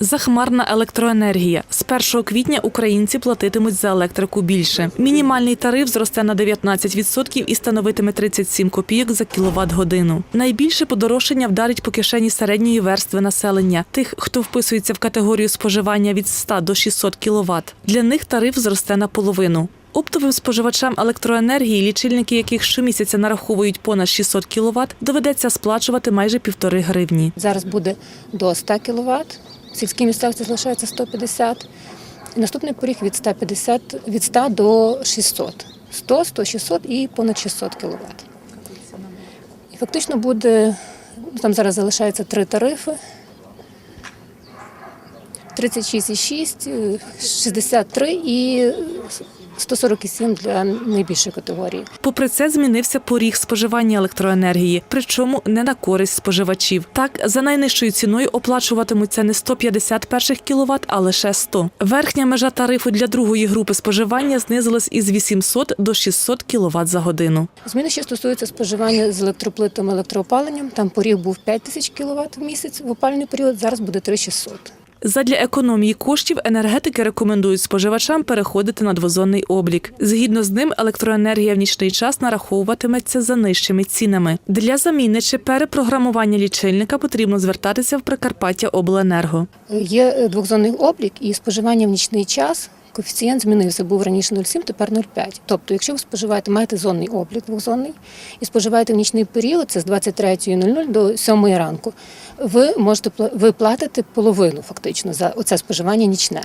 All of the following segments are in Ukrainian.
Захмарна електроенергія. З 1 квітня українці платитимуть за електрику більше. Мінімальний тариф зросте на 19% і становитиме 37 копійок за кіловат годину. Найбільше подорожчання вдарить по кишені середньої верстви населення, тих, хто вписується в категорію споживання від 100 до 600 кіловат. Для них тариф зросте наполовину. Оптовим споживачам електроенергії, лічильники яких щомісяця нараховують понад 600 кіловат, доведеться сплачувати майже півтори гривні. Зараз буде до 100 кВт, сільській місцевості залишається 150. І наступний поріг від 150, від 100 до 600. 100, 100, 600 і понад 600 кВт. І фактично буде, там зараз залишається три тарифи. 36,6, е, 63 і 147 для найбільшої категорії. Попри це, змінився поріг споживання електроенергії, причому не на користь споживачів. Так, за найнижчою ціною оплачуватимуться не 150 перших кіловат, а лише 100. Верхня межа тарифу для другої групи споживання знизилась із 800 до 600 кіловат за годину. Зміни ще стосуються споживання з електроплитом, електроопаленням. Там поріг був 5 тисяч кВт в місяць в опальний період, зараз буде 3600. Задля економії коштів енергетики рекомендують споживачам переходити на двозонний облік. Згідно з ним, електроенергія в нічний час нараховуватиметься за нижчими цінами. Для заміни чи перепрограмування лічильника потрібно звертатися в Прикарпаття Обленерго. Є двозонний двохзонний облік і споживання в нічний час. Коефіцієнт змінився, був раніше 0,7, тепер 0,5. Тобто, якщо ви споживаєте, маєте зонний облік двохзонний і споживаєте в нічний період, це з 23.00 до 7 ранку, ви можете ви платите половину фактично за оце споживання нічне.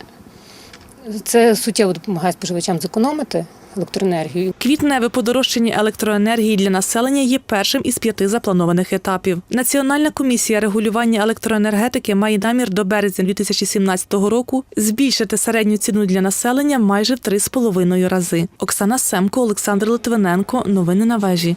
Це суттєво допомагає споживачам зекономити електроенергію. Квітневе подорожчання електроенергії для населення є першим із п'яти запланованих етапів. Національна комісія регулювання електроенергетики має намір до березня 2017 року збільшити середню ціну для населення майже в 3,5 рази. Оксана Семко, Олександр Литвиненко. Новини на вежі.